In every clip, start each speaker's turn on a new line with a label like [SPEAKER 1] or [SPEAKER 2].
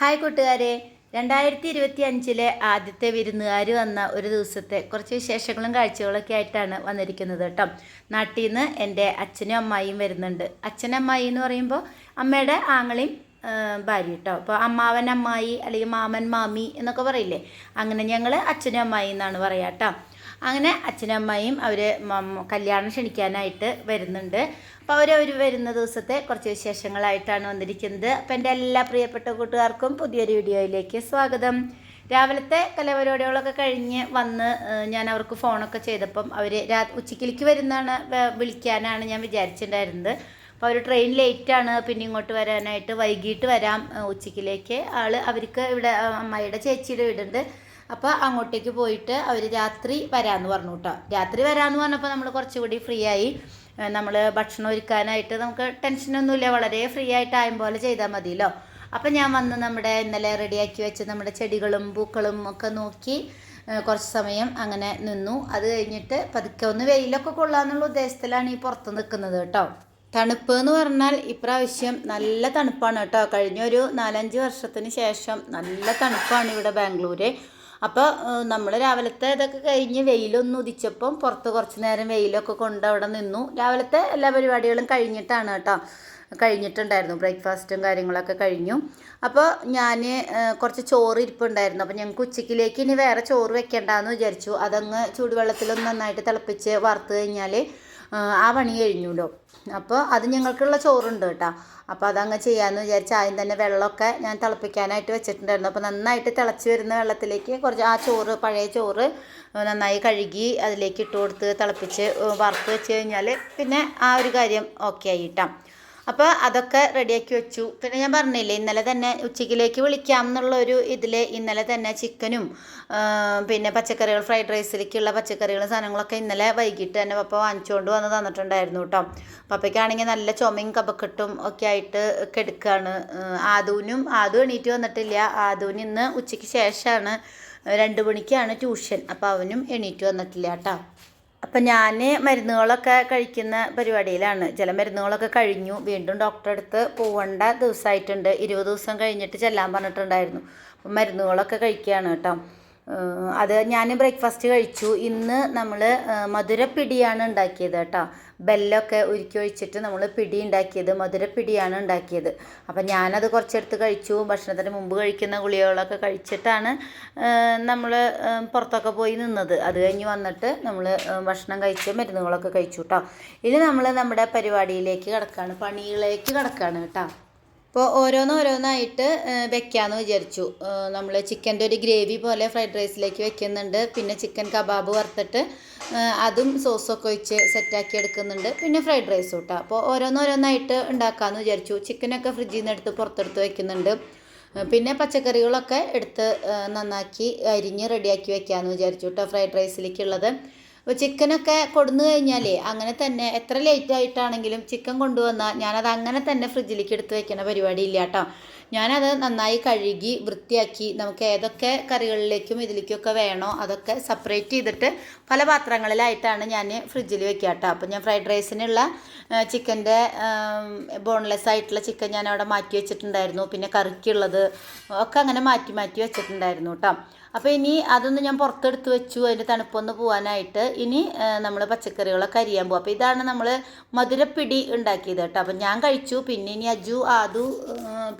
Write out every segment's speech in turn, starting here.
[SPEAKER 1] Hi കൂട്ടുകാരെ. രണ്ടായിരത്തി ഇരുപത്തി അഞ്ചിലെ ആദ്യത്തെ വിരുന്നുകാർ വന്ന ഒരു ദിവസത്തെ കുറച്ച് വിശേഷങ്ങളും കാഴ്ചകളൊക്കെ ആയിട്ടാണ് വന്നിരിക്കുന്നത് കേട്ടോ. നാട്ടിൽ നിന്ന് എന്റെ അച്ഛനും അമ്മായിയും വരുന്നുണ്ട്. അച്ഛനും അമ്മായി എന്ന് പറയുമ്പോൾ അമ്മയുടെ ആങ്ങളെയും ഭാര്യ കേട്ടോ. അപ്പോൾ അമ്മാവൻ അമ്മായി അല്ലെങ്കിൽ മാമൻ മാമി എന്നൊക്കെ പറയില്ലേ? അങ്ങനെ ഞങ്ങൾ അച്ഛനും അമ്മായി എന്നാണ് പറയാം കേട്ടോ. അങ്ങനെ അച്ഛനും അമ്മയും അവർ കല്യാണം ക്ഷണിക്കാനായിട്ട് വരുന്നുണ്ട്. അപ്പോൾ അവർ വരുന്ന ദിവസത്തെ കുറച്ച് വിശേഷങ്ങളായിട്ടാണ് വന്നിരിക്കുന്നത്. അപ്പോൾ എന്റെ എല്ലാ പ്രിയപ്പെട്ട കൂട്ടുകാർക്കും പുതിയൊരു വീഡിയോയിലേക്ക് സ്വാഗതം. രാവിലത്തെ കലപരിപാടികളൊക്കെ കഴിഞ്ഞ് വന്ന് ഞാൻ അവർക്ക് ഫോണൊക്കെ ചെയ്തപ്പം അവർ രാ ഉച്ചക്കിലേക്ക് വരുന്നതാണ് വിളിക്കാനാണ് ഞാൻ വിചാരിച്ചിട്ടുണ്ടായിരുന്നത്. അപ്പോൾ അവർ ട്രെയിൻ ലേറ്റാണ് പിന്നെ ഇങ്ങോട്ട് വരാനായിട്ട് വൈകിട്ട് വരാം ഉച്ചക്കിലേക്ക്. ആൾ അവർക്ക് ഇവിടെ അമ്മയുടെ ചേച്ചിയുടെ വീടുണ്ട്. അപ്പോൾ അങ്ങോട്ടേക്ക് പോയിട്ട് അവർ രാത്രി വരാമെന്ന് പറഞ്ഞു കേട്ടോ രാത്രി വരാമെന്ന് പറഞ്ഞപ്പോൾ നമ്മൾ കുറച്ചുകൂടി ഫ്രീ ആയി. നമ്മൾ ഭക്ഷണം ഒരുക്കാനായിട്ട് നമുക്ക് ടെൻഷനൊന്നുമില്ല വളരെ ഫ്രീ ആയിട്ട് ആയും പോലെ ചെയ്താൽ മതിയല്ലോ. അപ്പം ഞാൻ വന്ന് നമ്മുടെ ഇന്നലെ റെഡിയാക്കി വെച്ച് നമ്മുടെ ചെടികളും പൂക്കളും ഒക്കെ നോക്കി കുറച്ച് സമയം അങ്ങനെ നിന്നു. അത് കഴിഞ്ഞിട്ട് പതുക്കെ ഒന്ന് വെയിലൊക്കെ കൊള്ളാന്നുള്ള ഉദ്ദേശത്തിലാണ് ഈ പുറത്ത് നിൽക്കുന്നത് കേട്ടോ. തണുപ്പ് എന്ന് പറഞ്ഞാൽ ഇപ്രാവശ്യം നല്ല തണുപ്പാണ് കേട്ടോ. കഴിഞ്ഞ ഒരു നാലഞ്ച് വർഷത്തിന് ശേഷം നല്ല തണുപ്പാണ് ഇവിടെ ബാംഗ്ലൂര്. അപ്പോൾ നമ്മൾ രാവിലത്തെ ഇതൊക്കെ കഴിഞ്ഞ് വെയിലൊന്ന് ഉദിച്ചപ്പം പുറത്ത് കുറച്ച് നേരം വെയിലൊക്കെ കൊണ്ട് അവിടെ നിന്നു. രാവിലത്തെ എല്ലാ പരിപാടികളും കഴിഞ്ഞിട്ടാണ് കേട്ടോ. കഴിഞ്ഞിട്ടുണ്ടായിരുന്നു. ബ്രേക്ക്ഫാസ്റ്റും കാര്യങ്ങളൊക്കെ കഴിഞ്ഞു. അപ്പോൾ ഞാൻ കുറച്ച് ചോറ് ഇരിപ്പുണ്ടായിരുന്നു. അപ്പോൾ ഞങ്ങൾക്ക് ഉച്ചക്കിലേക്ക് ഇനി വേറെ ചോറ് വെക്കേണ്ടെന്ന് വിചാരിച്ചു. അതങ്ങ് ചൂടുവെള്ളത്തിലൊന്ന് നന്നായിട്ട് തിളപ്പിച്ച് വറുത്ത് കഴിഞ്ഞാൽ ആ പണി കഴിഞ്ഞുല്ലോ അപ്പോൾ അത് ഞങ്ങൾക്കുള്ള ചോറുണ്ട് കേട്ടോ. അപ്പോൾ അതങ്ങ് ചെയ്യാമെന്ന് വിചാരിച്ച് ആദ്യം തന്നെ വെള്ളമൊക്കെ ഞാൻ തിളപ്പിക്കാനായിട്ട് വെച്ചിട്ടുണ്ടായിരുന്നു. അപ്പോൾ നന്നായിട്ട് തിളച്ച് വരുന്ന വെള്ളത്തിലേക്ക് കുറച്ച് ആ ചോറ് പഴയ ചോറ് നന്നായി കഴുകി അതിലേക്ക് ഇട്ട് കൊടുത്ത് തിളപ്പിച്ച് വറുത്ത് വെച്ച് കഴിഞ്ഞാൽ പിന്നെ ആ ഒരു കാര്യം ഓക്കെ ആയിട്ടാം അപ്പോൾ അതൊക്കെ റെഡിയാക്കി വെച്ചു. പിന്നെ ഞാൻ പറഞ്ഞില്ലേ ഇന്നലെ തന്നെ ഉച്ചയ്ക്കിലേക്ക് വിളിക്കാം എന്നുള്ള ഒരു ഇതിൽ ഇന്നലെ തന്നെ ചിക്കനും പിന്നെ പച്ചക്കറികൾ ഫ്രൈഡ് റൈസിലേക്കുള്ള പച്ചക്കറികളും സാധനങ്ങളൊക്കെ ഇന്നലെ വൈകിട്ട് തന്നെ പപ്പ വാങ്ങിച്ചുകൊണ്ട് വന്ന് തന്നിട്ടുണ്ടായിരുന്നു കേട്ടോ പപ്പയ്ക്കാണെങ്കിൽ നല്ല ചുമയും കപക്കെട്ടും ഒക്കെ ആയിട്ട് കെടുക്കുകയാണ് ആദൂനും ആദു എണീറ്റ് വന്നിട്ടില്ല. ആദൂന് ഇന്ന് ഉച്ചയ്ക്ക് ശേഷമാണ് രണ്ട് മണിക്കാണ് ട്യൂഷൻ. അപ്പോൾ അവനും എണീറ്റ് വന്നിട്ടില്ല കേട്ടോ അപ്പം ഞാൻ മരുന്നുകളൊക്കെ കഴിക്കുന്ന പരിപാടിയിലാണ്. ചില മരുന്നുകളൊക്കെ കഴിഞ്ഞു. വീണ്ടും ഡോക്ടറെ അടുത്ത് പോവേണ്ട ദിവസമായിട്ടുണ്ട് ഇരുപത് ദിവസം കഴിഞ്ഞിട്ട് ചെല്ലാൻ പറഞ്ഞിട്ടുണ്ടായിരുന്നു. മരുന്നുകളൊക്കെ കഴിക്കുകയാണ് കേട്ടോ. അത് ഞാൻ ബ്രേക്ക്ഫാസ്റ്റ് കഴിച്ചു. ഇന്ന് നമ്മൾ മധുരപ്പിടിയാണ് ഉണ്ടാക്കിയത് കേട്ടോ. ബെല്ലൊക്കെ ഉരുക്കി ഒഴിച്ചിട്ട് നമ്മൾ പിടി ഉണ്ടാക്കിയത് മധുരപ്പിടിയാണ് ഉണ്ടാക്കിയത്. അപ്പം ഞാനത് കുറച്ചെടുത്ത് കഴിച്ചു. ഭക്ഷണത്തിന് മുമ്പ് കഴിക്കുന്ന ഗുളികകളൊക്കെ കഴിച്ചിട്ടാണ് നമ്മൾ പുറത്തൊക്കെ പോയി നിന്നത്. അത് കഴിഞ്ഞ് വന്നിട്ട് നമ്മൾ ഭക്ഷണം കഴിച്ച് മരുന്നുകളൊക്കെ കഴിച്ചു കേട്ടോ. ഇനി നമ്മൾ നമ്മുടെ പരിപാടിയിലേക്ക് കിടക്കുകയാണ് പണിയിലേക്ക് കിടക്കുകയാണ് കേട്ടോ. അപ്പോൾ ഓരോന്നോരോന്നായിട്ട് വെക്കാമെന്ന് വിചാരിച്ചു. നമ്മൾ ചിക്കന്റെ ഒരു ഗ്രേവി പോലെ ഫ്രൈഡ് റൈസിലേക്ക് വെക്കുന്നുണ്ട്. പിന്നെ ചിക്കൻ കബാബ് വറുത്തിട്ട് അതും സോസൊക്കെ ഒഴിച്ച് സെറ്റാക്കി എടുക്കുന്നുണ്ട്. പിന്നെ ഫ്രൈഡ് റൈസ് കൂട്ടാം. അപ്പോൾ ഓരോന്നോരോന്നായിട്ട് ഉണ്ടാക്കാമെന്ന് വിചാരിച്ചു. ചിക്കനൊക്കെ ഫ്രിഡ്ജിൽ നിന്ന് എടുത്ത് പുറത്തെടുത്ത് വെക്കുന്നുണ്ട്. പിന്നെ പച്ചക്കറികളൊക്കെ എടുത്ത് നന്നാക്കി അരിഞ്ഞ് റെഡിയാക്കി വെക്കാമെന്ന് വിചാരിച്ചു കേട്ടോ ഫ്രൈഡ് റൈസിലേക്കുള്ളത്. അപ്പോൾ ചിക്കനൊക്കെ കൊടുന്നു കഴിഞ്ഞാലേ അങ്ങനെ തന്നെ എത്ര ലേറ്റ് ആയിട്ടാണെങ്കിലും ചിക്കൻ കൊണ്ടുവന്നാൽ ഞാനത് അങ്ങനെ തന്നെ ഫ്രിഡ്ജിലേക്ക് എടുത്ത് വെക്കുന്ന പരിപാടി ഇല്ല കേട്ടോ ഞാനത് നന്നായി കഴുകി വൃത്തിയാക്കി നമുക്ക് ഏതൊക്കെ കറികളിലേക്കും ഇതിലേക്കൊക്കെ വേണോ അതൊക്കെ സെപ്പറേറ്റ് ചെയ്തിട്ട് പല പാത്രങ്ങളിലായിട്ടാണ് ഞാൻ ഫ്രിഡ്ജിൽ വെക്കുക കേട്ടോ അപ്പോൾ ഞാൻ ഫ്രൈഡ് റൈസിനുള്ള ചിക്കന്റെ ബോൺലെസ് ആയിട്ടുള്ള ചിക്കൻ ഞാൻ അവിടെ മാറ്റി വെച്ചിട്ടുണ്ടായിരുന്നു. പിന്നെ കറിക്കുള്ളത് ഒക്കെ അങ്ങനെ മാറ്റി മാറ്റി വെച്ചിട്ടുണ്ടായിരുന്നു കേട്ടോ അപ്പോൾ ഇനി അതൊന്ന് ഞാൻ പുറത്തെടുത്ത് വെച്ചു അതിന്റെ തണുപ്പൊന്ന് പോകാനായിട്ട് ഇനി നമ്മൾ പച്ചക്കറികളൊക്കെ അരിയാൻ പോകും അപ്പോൾ ഇതാണ് നമ്മൾ മധുരപ്പിടി ഉണ്ടാക്കിയത് കേട്ടോ. അപ്പം ഞാൻ കഴിച്ചു. പിന്നെ ഇനി അജു ആദു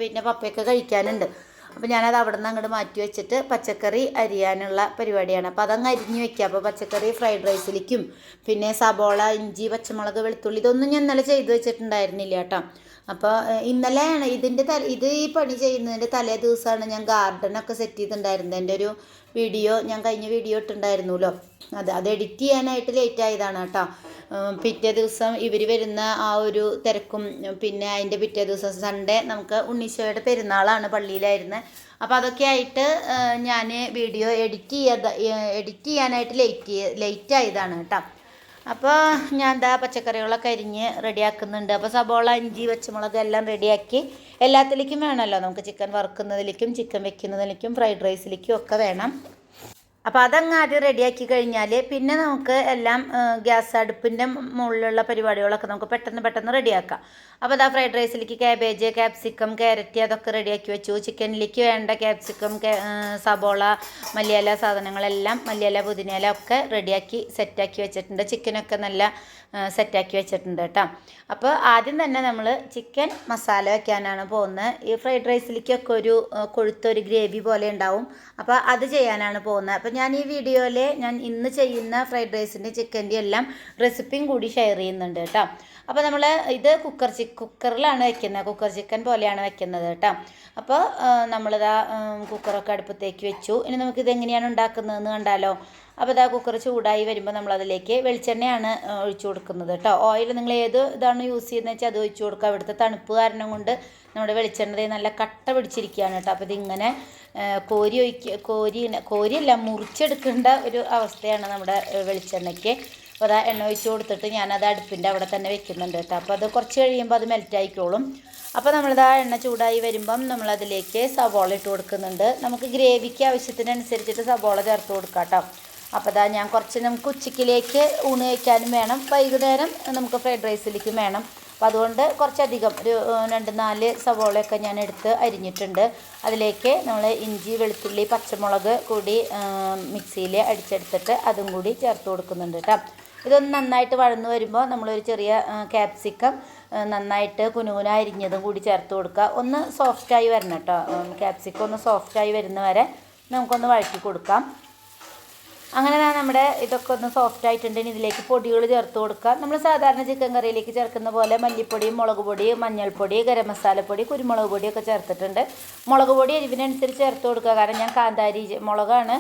[SPEAKER 1] പിന്നെ പപ്പയൊക്കെ കഴിക്കാനുണ്ട്. അപ്പോൾ ഞാനത് അവിടെ നിന്ന് അങ്ങോട്ട് മാറ്റി വെച്ചിട്ട് പച്ചക്കറി അരിയാനുള്ള പരിപാടിയാണ്. അപ്പോൾ അതങ്ങ് അരിഞ്ഞ് വെക്കുക അപ്പോൾ പച്ചക്കറി ഫ്രൈഡ് റൈസിലേക്കും പിന്നെ സബോള ഇഞ്ചി പച്ചമുളക് വെളുത്തുള്ളി ഇതൊന്നും ഞാൻ ഇന്നലെ ചെയ്ത് വെച്ചിട്ടുണ്ടായിരുന്നില്ല കേട്ടോ. അപ്പോൾ ഇന്നലെയാണ് ഇതിന്റെ തല ഇത് ഈ പണി ചെയ്യുന്നതിന്റെ തലേ ദിവസമാണ് ഞാൻ ഗാർഡനൊക്കെ സെറ്റ് ചെയ്തിട്ടുണ്ടായിരുന്നത് എന്റെ ഒരു വീഡിയോ ഞാൻ കഴിഞ്ഞ വീഡിയോ ഇട്ടുണ്ടായിരുന്നല്ലോ അത് അത് എഡിറ്റ് ചെയ്യാനായിട്ട് ലേറ്റ് ആയതാണ് കേട്ടോ. പിറ്റേ ദിവസം ഇവർ വരുന്ന ആ ഒരു തിരക്കും പിന്നെ അതിന്റെ പിറ്റേ ദിവസം സൺഡേ നമുക്ക് ഉണ്ണീശോയുടെ പെരുന്നാളാണ് പള്ളിയിലായിരുന്നത് അപ്പോൾ അതൊക്കെ ആയിട്ട് ഞാൻ വീഡിയോ എഡിറ്റ് ചെയ്യാതെ എഡിറ്റ് ചെയ്യാനായിട്ട് ലേറ്റ് ലേറ്റ് ആയതാണ് കേട്ടോ. അപ്പോൾ ഞാൻ എന്താ പച്ചക്കറികളൊക്കെ അരിഞ്ഞ് റെഡിയാക്കുന്നുണ്ട്. അപ്പോൾ സബോള ഇഞ്ചി പച്ചമുളക് എല്ലാം റെഡിയാക്കി എല്ലാത്തിലേക്കും വേണമല്ലോ. നമുക്ക് ചിക്കൻ വറുക്കുന്നതിലേക്കും ചിക്കൻ വെക്കുന്നതിലേക്കും ഫ്രൈഡ് റൈസിലേക്കും ഒക്കെ വേണം. അപ്പോൾ അതങ്ങ് ആദ്യം റെഡിയാക്കി കഴിഞ്ഞാൽ പിന്നെ നമുക്ക് എല്ലാം ഗ്യാസ് അടുപ്പിന്റെ മുകളിലുള്ള പരിപാടികളൊക്കെ നമുക്ക് പെട്ടെന്ന് പെട്ടെന്ന് റെഡിയാക്കാം അപ്പോൾ അതാ ഫ്രൈഡ് റൈസിലേക്ക് ക്യാബേജ് ക്യാപ്സിക്കം ക്യാരറ്റ് അതൊക്കെ റെഡിയാക്കി വെച്ചു. ചിക്കനിലേക്ക് വേണ്ട ക്യാപ്സിക്കം സബോള മല്ലിയില സാധനങ്ങളെല്ലാം മല്ലിയില പുതിനയില ഒക്കെ റെഡിയാക്കി സെറ്റാക്കി വെച്ചിട്ടുണ്ട്. ചിക്കനൊക്കെ നല്ല സെറ്റാക്കി വെച്ചിട്ടുണ്ട് കേട്ടോ. അപ്പോൾ ആദ്യം തന്നെ നമ്മൾ ചിക്കൻ മസാല വെക്കാനാണ് പോകുന്നത് ഈ ഫ്രൈഡ് റൈസിലേക്കൊക്കെ ഒരു കൊഴുത്തൊരു ഗ്രേവി പോലെ ഉണ്ടാവും. അപ്പോൾ അത് ചെയ്യാനാണ് പോകുന്നത് അപ്പോൾ ഞാൻ ഈ വീഡിയോയിൽ ഞാൻ ഇന്ന് ചെയ്യുന്ന ഫ്രൈഡ് റൈസിന്റെ ചിക്കന്റെ എല്ലാം റെസിപ്പിയും കൂടി ഷെയർ ചെയ്യുന്നുണ്ട് കേട്ടോ. അപ്പോൾ നമ്മൾ ഇത് കുക്കർ ചി കുക്കറിലാണ് വെക്കുന്നത്. കുക്കർ ചിക്കൻ പോലെയാണ് വെക്കുന്നത് കേട്ടോ. അപ്പോൾ നമ്മളിതാ കുക്കറൊക്കെ അടുപ്പത്തേക്ക് വെച്ചു. ഇനി നമുക്കിത് എങ്ങനെയാണ് ഉണ്ടാക്കുന്നതെന്ന് കണ്ടാലോ? അപ്പോൾ ഇതാ കുക്കർ ചൂടായി വരുമ്പോൾ നമ്മളതിലേക്ക് വെളിച്ചെണ്ണയാണ് ഒഴിച്ചു കൊടുക്കുന്നത് കേട്ടോ. ഓയിൽ നിങ്ങൾ ഏത് ഇതാണ് യൂസ് ചെയ്യുന്നത് വെച്ചാൽ അത് ഒഴിച്ചു കൊടുക്കുക. അവിടുത്തെ തണുപ്പ് കാരണം കൊണ്ട് നമ്മുടെ വെളിച്ചെണ്ണ നല്ല കട്ട പിടിച്ചിരിക്കുകയാണ് കേട്ടോ. അപ്പോൾ ഇതിങ്ങനെ കോരി ഒഴിക്ക കോരി കോരിയല്ല മുറിച്ചെടുക്കേണ്ട ഒരു അവസ്ഥയാണ് നമ്മുടെ വെളിച്ചെണ്ണയ്ക്ക്. അപ്പോൾ അതാ എണ്ണ ഒഴിച്ച് കൊടുത്തിട്ട് ഞാനത് അടുപ്പിന്റെ അവിടെ തന്നെ വെക്കുന്നുണ്ട് കേട്ടോ. അപ്പോൾ അത് കുറച്ച് കഴിയുമ്പോൾ അത് മെൽറ്റ് ആയിക്കോളും. അപ്പോൾ ആ എണ്ണ ചൂടായി വരുമ്പം നമ്മളതിലേക്ക് സവോള ഇട്ട് കൊടുക്കുന്നുണ്ട്. നമുക്ക് ഗ്രേവിക്ക് ആവശ്യത്തിനനുസരിച്ചിട്ട് സവോള ചേർത്ത് കൊടുക്കാം കേട്ടോ. അപ്പോൾ അതാ ഞാൻ കുറച്ച് നമുക്ക് ഉച്ചയ്ക്കിലേക്ക് ഊണ് കഴിക്കാനും വേണം. വൈകുന്നേരം നമുക്ക് ഫ്രൈഡ് റൈസിലേക്കും വേണം. അപ്പോൾ അതുകൊണ്ട് കുറച്ചധികം ഒരു രണ്ട് നാല് സവോളയൊക്കെ ഞാൻ എടുത്ത് അരിഞ്ഞിട്ടുണ്ട്. അതിലേക്ക് നമ്മൾ ഇഞ്ചി വെളുത്തുള്ളി പച്ചമുളക് കൂടി മിക്സിയിൽ അടിച്ചെടുത്തിട്ട് അതും കൂടി ചേർത്ത് കൊടുക്കുന്നുണ്ട് കേട്ടോ. ഇതൊന്ന് നന്നായിട്ട് വഴന്നു വരുമ്പോൾ നമ്മളൊരു ചെറിയ ക്യാപ്സിക്കം നന്നായിട്ട് കുനുകുന അരിഞ്ഞതും കൂടി ചേർത്ത് കൊടുക്കുക. ഒന്ന് സോഫ്റ്റായി വരണം കേട്ടോ. ക്യാപ്സിക്കം ഒന്ന് സോഫ്റ്റായി വരുന്ന വരെ നമുക്കൊന്ന് വഴറ്റി കൊടുക്കാം. അങ്ങനെ നമ്മുടെ ഇതൊക്കെ ഒന്ന് സോഫ്റ്റ് ആയിട്ടുണ്ട്. ഇനി ഇതിലേക്ക് പൊടികൾ ചേർത്ത് കൊടുക്കുക നമ്മൾ സാധാരണ ചിക്കൻ കറിയിലേക്ക് ചേർക്കുന്ന പോലെ മല്ലിപ്പൊടി മുളക് പൊടി മഞ്ഞൾപ്പൊടി ഗരം മസാലപ്പൊടി കുരുമുളക് പൊടിയൊക്കെ ചേർത്തിട്ടുണ്ട്. മുളക് പൊടി എരിവിനനുസരിച്ച് ചേർത്ത് കൊടുക്കുക. കാരണം ഞാൻ കാന്താരി മുളകാണ്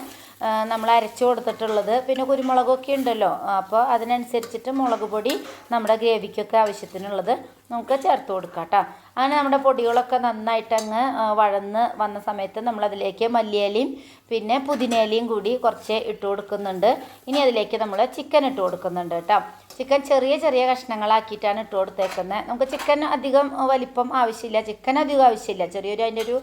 [SPEAKER 1] നമ്മൾ അരച്ചു കൊടുത്തിട്ടുള്ളത്. പിന്നെ കുരുമുളകൊക്കെ ഉണ്ടല്ലോ. അപ്പോൾ അതിനനുസരിച്ചിട്ട് മുളക് പൊടി നമ്മുടെ ഗ്രേവിക്കൊക്കെ ആവശ്യത്തിനുള്ളത് നമുക്ക് ചേർത്ത് കൊടുക്കാം കേട്ടോ. അങ്ങനെ നമ്മുടെ പൊടികളൊക്കെ നന്നായിട്ട് അങ്ങ് വഴന്ന് വന്ന സമയത്ത് നമ്മളതിലേക്ക് മല്ലിയിലയും പിന്നെ പുതിനയിലയും കൂടി കുറച്ച് ഇട്ട് കൊടുക്കുന്നുണ്ട്. ഇനി അതിലേക്ക് നമ്മൾ ചിക്കൻ ഇട്ട് കൊടുക്കുന്നുണ്ട് കേട്ടോ. ചിക്കൻ ചെറിയ ചെറിയ കഷ്ണങ്ങളാക്കിയിട്ടാണ് ഇട്ട് കൊടുത്തേക്കുന്നത്. നമുക്ക് ചിക്കൻ അധികം വലിപ്പം ആവശ്യമില്ല. ചിക്കൻ അധികം ആവശ്യമില്ല. ചെറിയൊരു അതിന്റെ ഒരു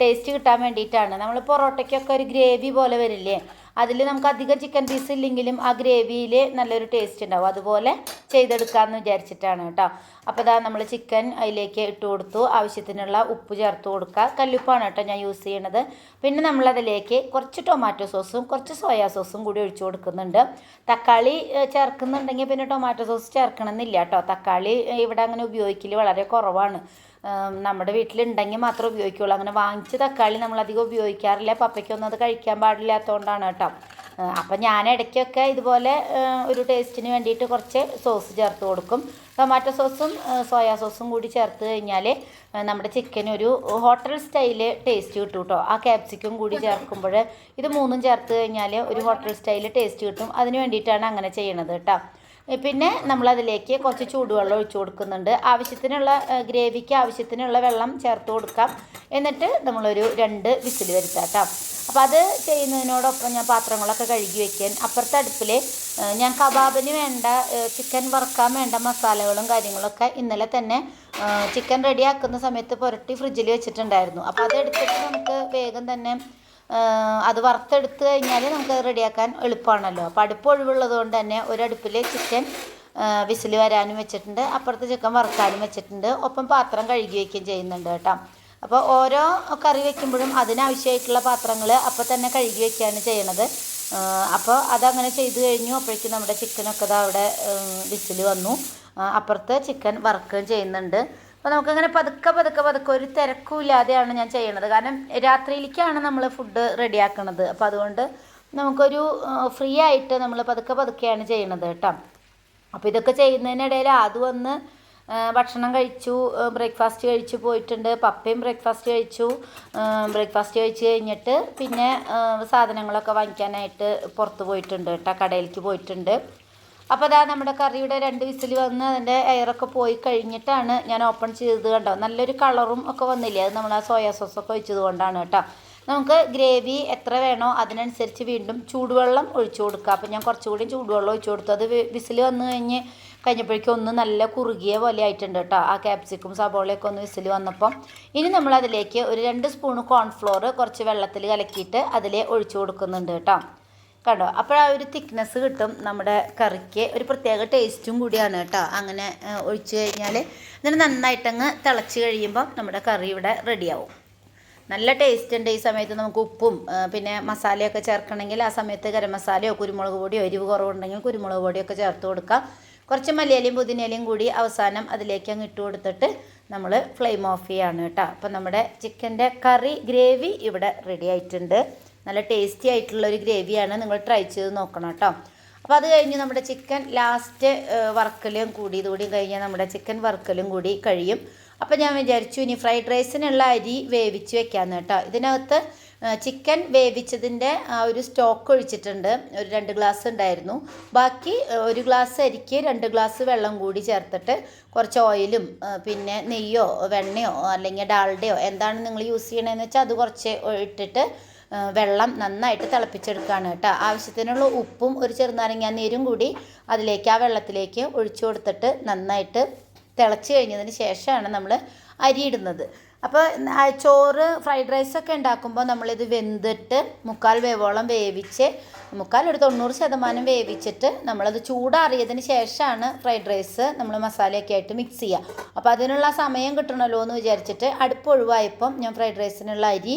[SPEAKER 1] ടേസ്റ്റ് കിട്ടാൻ വേണ്ടിയിട്ടാണ്. നമ്മൾ പൊറോട്ടയ്ക്കൊക്കെ ഒരു ഗ്രേവി പോലെ വരില്ലേ? അതിൽ നമുക്ക് അധികം ചിക്കൻ പീസ് ഇല്ലെങ്കിലും ആ ഗ്രേവിയിൽ നല്ലൊരു ടേസ്റ്റ് ഉണ്ടാവും. അതുപോലെ ചെയ്തെടുക്കാമെന്ന് വിചാരിച്ചിട്ടാണ് കേട്ടോ. അപ്പോൾ ഇതാ നമ്മൾ ചിക്കൻ അതിലേക്ക് ഇട്ട് കൊടുത്തു. ആവശ്യത്തിനുള്ള ഉപ്പ് ചേർത്ത് കൊടുക്കുക. കല്ലുപ്പാണ് കേട്ടോ ഞാൻ യൂസ് ചെയ്യണത്. പിന്നെ നമ്മളതിലേക്ക് കുറച്ച് ടൊമാറ്റോ സോസും കുറച്ച് സോയാ സോസും കൂടി ഒഴിച്ചു കൊടുക്കുന്നുണ്ട്. തക്കാളി ചേർക്കുന്നുണ്ടെങ്കിൽ പിന്നെ ടൊമാറ്റോ സോസ് ചേർക്കണമെന്നില്ല കേട്ടോ. തക്കാളി ഇവിടെ അങ്ങനെ ഉപയോഗിക്കൽ വളരെ കുറവാണ്. നമ്മുടെ വീട്ടിലുണ്ടെങ്കിൽ മാത്രമേ ഉപയോഗിക്കുകയുള്ളൂ അങ്ങനെ വാങ്ങിച്ച തക്കാളി നമ്മൾ അധികം ഉപയോഗിക്കാറില്ല. പപ്പയ്ക്കൊന്നും അത് കഴിക്കാൻ പാടില്ലാത്തതുകൊണ്ടാണ് കേട്ടോ. അപ്പം ഞാൻ ഇടയ്ക്കൊക്കെ ഇതുപോലെ ഒരു ടേസ്റ്റിന് വേണ്ടിയിട്ട് കുറച്ച് സോസ് ചേർത്ത് കൊടുക്കും. ടൊമാറ്റോ സോസും സോയാ സോസും കൂടി ചേർത്ത് കഴിഞ്ഞാൽ നമ്മുടെ ചിക്കൻ ഒരു ഹോട്ടൽ സ്റ്റൈൽ ടേസ്റ്റ് കിട്ടും കേട്ടോ. ആ ക്യാപ്സിക്കും കൂടി ചേർക്കുമ്പോൾ ഇത് മൂന്നും ചേർത്ത് കഴിഞ്ഞാൽ ഒരു ഹോട്ടൽ സ്റ്റൈൽ ടേസ്റ്റ് കിട്ടും. അതിന് വേണ്ടിയിട്ടാണ് അങ്ങനെ ചെയ്യണത് കേട്ടോ. പിന്നെ നമ്മളതിലേക്ക് കുറച്ച് ചൂടുവെള്ളം ഒഴിച്ചു കൊടുക്കുന്നുണ്ട്. ആവശ്യത്തിനുള്ള ഗ്രേവിക്ക് ആവശ്യത്തിനുള്ള വെള്ളം ചേർത്ത് കൊടുക്കാം. എന്നിട്ട് നമ്മളൊരു രണ്ട് വിസിൽ വരുത്താം കേട്ടോ അപ്പോൾ അത് ചെയ്യുന്നതിനോടൊപ്പം ഞാൻ പാത്രങ്ങളൊക്കെ കഴുകി വയ്ക്കാൻ അപ്പുറത്തെ അടുപ്പിൽ ഞാൻ കബാബിന് വേണ്ട ചിക്കൻ വറുക്കാൻ വേണ്ട മസാലകളും കാര്യങ്ങളൊക്കെ ഇന്നലെ തന്നെ ചിക്കൻ റെഡിയാക്കുന്ന സമയത്ത് പുരട്ടി ഫ്രിഡ്ജിൽ വെച്ചിട്ടുണ്ടായിരുന്നു. അപ്പോൾ അതെടുത്തിട്ട് നമുക്ക് വേഗം തന്നെ അത് വറുത്തെടുത്ത് കഴിഞ്ഞാൽ നമുക്ക് റെഡിയാക്കാൻ എളുപ്പമാണല്ലോ. അപ്പോൾ അടുപ്പ് ഒഴിവുള്ളത് കൊണ്ട് തന്നെ ഒരടുപ്പിൽ ചിക്കൻ വിസിൽ വരാനും വെച്ചിട്ടുണ്ട്. അപ്പുറത്ത് ചിക്കൻ വറുക്കാനും വെച്ചിട്ടുണ്ട്. ഒപ്പം പാത്രം കഴുകി വയ്ക്കുകയും ചെയ്യുന്നുണ്ട് കേട്ടോ. അപ്പോൾ ഓരോ കറി വെക്കുമ്പോഴും അതിനാവശ്യമായിട്ടുള്ള പാത്രങ്ങൾ അപ്പോൾ തന്നെ കഴുകി വയ്ക്കുകയാണ് ചെയ്യണത്. അപ്പോൾ അതങ്ങനെ ചെയ്തു കഴിഞ്ഞു. അപ്പോഴേക്കും നമ്മുടെ ചിക്കനൊക്കെ അവിടെ വിസിൽ വന്നു. അപ്പുറത്ത് ചിക്കൻ വറുക്കുകയും ചെയ്യുന്നുണ്ട്. അപ്പോൾ നമുക്കങ്ങനെ പതുക്കെ പതുക്കെ പതുക്കെ ഒരു തിരക്കുമില്ലാതെയാണ് ഞാൻ ചെയ്യണത്. കാരണം രാത്രിയിലേക്കാണ് നമ്മൾ ഫുഡ് റെഡിയാക്കണത് അപ്പോൾ അതുകൊണ്ട് നമുക്കൊരു ഫ്രീ ആയിട്ട് നമ്മൾ പതുക്കെ പതുക്കെയാണ് ചെയ്യണത് കേട്ടോ. അപ്പോൾ ഇതൊക്കെ ചെയ്യുന്നതിനിടയിൽ അത് വന്ന് ഭക്ഷണം കഴിച്ചു ബ്രേക്ക്ഫാസ്റ്റ് കഴിച്ചു പോയിട്ടുണ്ട്. പപ്പയും ബ്രേക്ക്ഫാസ്റ്റ് കഴിച്ചു. ബ്രേക്ക്ഫാസ്റ്റ് കഴിച്ച് കഴിഞ്ഞിട്ട് പിന്നെ സാധനങ്ങളൊക്കെ വാങ്ങിക്കാനായിട്ട് പുറത്ത് പോയിട്ടുണ്ട് കേട്ടോ കടയിലേക്ക് പോയിട്ടുണ്ട്. അപ്പോൾ അതാ നമ്മുടെ കറിയുടെ രണ്ട് വിസിൽ വന്ന് അതിന്റെ എയറൊക്കെ പോയി കഴിഞ്ഞിട്ടാണ് ഞാൻ ഓപ്പൺ ചെയ്തത് കണ്ടോ? നല്ലൊരു കളറും ഒക്കെ വന്നില്ലേ? അത് നമ്മൾ ആ സോയാ സോസൊക്കെ ഒഴിച്ചത് കൊണ്ടാണ് കേട്ടോ. നമുക്ക് ഗ്രേവി എത്ര വേണോ അതിനനുസരിച്ച് വീണ്ടും ചൂടുവെള്ളം ഒഴിച്ചു കൊടുക്കുക അപ്പോൾ ഞാൻ കുറച്ചുകൂടി ചൂടുവെള്ളം ഒഴിച്ചു കൊടുത്തു. അത് വിസിൽ വന്നു കഴിഞ്ഞ് കഴിഞ്ഞപ്പോഴേക്കും ഒന്ന് നല്ല കുറുകിയ പോലെ ആയിട്ടുണ്ട് കേട്ടോ. ആ ക്യാപ്സിക്കും സബോളയൊക്കെ ഒന്ന് വിസിൽ വന്നപ്പം. ഇനി നമ്മൾ അതിലേക്ക് ഒരു രണ്ട് സ്പൂൺ കോൺഫ്ലോർ കുറച്ച് വെള്ളത്തിൽ കലക്കിയിട്ട് അതിൽ ഒഴിച്ചു കൊടുക്കുന്നുണ്ട് കേട്ടോ. കണ്ടോ? അപ്പോൾ ആ ഒരു തിക്നെസ് കിട്ടും നമ്മുടെ കറിക്ക്. ഒരു പ്രത്യേക ടേസ്റ്റും കൂടിയാണ് കേട്ടോ. അങ്ങനെ ഒഴിച്ചു കഴിഞ്ഞാൽ ഇതിന് നന്നായിട്ടങ്ങ് തിളച്ച് കഴിയുമ്പോൾ നമ്മുടെ കറി ഇവിടെ റെഡിയാവും നല്ല ടേസ്റ്റ് ഉണ്ട് ഈ സമയത്ത് നമുക്ക് ഉപ്പും പിന്നെ മസാലയൊക്കെ ചേർക്കണമെങ്കിൽ ആ സമയത്ത് ഗരം മസാലയോ കുരുമുളക് പൊടിയോ എരിവ് കുറവുണ്ടെങ്കിൽ കുരുമുളക് പൊടിയൊക്കെ ചേർത്ത് കൊടുക്കാം. കുറച്ച് മല്ലിയിലയും പുതിനയിലയും കൂടി അവസാനം അതിലേക്ക് അങ്ങ് ഇട്ട് കൊടുത്തിട്ട് നമ്മൾ ഫ്ലെയിം ഓഫ് ചെയ്യാണ് കേട്ടോ. അപ്പം നമ്മുടെ ചിക്കന്റെ കറി ഗ്രേവി ഇവിടെ റെഡി ആയിട്ടുണ്ട്. നല്ല ടേസ്റ്റി ആയിട്ടുള്ള ഒരു ഗ്രേവിയാണ് നിങ്ങൾ ട്രൈ ചെയ്ത് നോക്കണം കേട്ടോ. അപ്പോൾ അത് കഴിഞ്ഞ് നമ്മുടെ ചിക്കൻ ലാസ്റ്റ് വർക്കലും കൂടി ഇതുകൂടി കഴിഞ്ഞാൽ നമ്മുടെ ചിക്കൻ വർക്കലും കൂടി കഴിയും. അപ്പോൾ ഞാൻ വിചാരിച്ചു ഇനി ഫ്രൈഡ് റൈസിനുള്ള അരി വേവിച്ച് വെക്കാമെന്ന് കേട്ടോ. ഇതിനകത്ത് ചിക്കൻ വേവിച്ചതിന്റെ ആ ഒരു സ്റ്റോക്ക് ഒഴിച്ചിട്ടുണ്ട്. ഒരു രണ്ട് ഗ്ലാസ് ഉണ്ടായിരുന്നു. ബാക്കി ഒരു ഗ്ലാസ് അരിക്ക് രണ്ട് ഗ്ലാസ് വെള്ളം കൂടി ചേർത്തിട്ട് കുറച്ച് ഓയിലും പിന്നെ നെയ്യോ വെണ്ണയോ അല്ലെങ്കിൽ ഡാൾഡയോ എന്താണ് നിങ്ങൾ യൂസ് ചെയ്യണമെന്ന് വെച്ചാൽ അത് കുറച്ച് ഇട്ടിട്ട് വെള്ളം നന്നായിട്ട് തിളപ്പിച്ചെടുക്കുകയാണ് കേട്ടോ. ആവശ്യത്തിനുള്ള ഉപ്പും ഒരു ചെറുനാരങ്ങ നീരും കൂടി അതിലേക്ക് ആ വെള്ളത്തിലേക്ക് ഒഴിച്ചു കൊടുത്തിട്ട് നന്നായിട്ട് തിളച്ച് കഴിഞ്ഞതിന് ശേഷമാണ് നമ്മൾ അരി ഇടുന്നത്. അപ്പോൾ ചോറ് ഫ്രൈഡ് റൈസ് ഒക്കെ ഉണ്ടാക്കുമ്പോൾ നമ്മളിത് വെന്തിട്ട് മുക്കാൽ വേവോളം വേവിച്ച് മുക്കാൽ ഒരു തൊണ്ണൂറ് ശതമാനം വേവിച്ചിട്ട് നമ്മളത് ചൂടാറിയതിന് ശേഷമാണ് ഫ്രൈഡ് റൈസ് നമ്മൾ മസാലയൊക്കെ ആയിട്ട് മിക്സ് ചെയ്യുക. അപ്പോൾ അതിനുള്ള സമയം കിട്ടണമല്ലോ എന്ന് വിചാരിച്ചിട്ട് അടുപ്പ് ഒഴിവായപ്പം ഞാൻ ഫ്രൈഡ് റൈസിനുള്ള അരി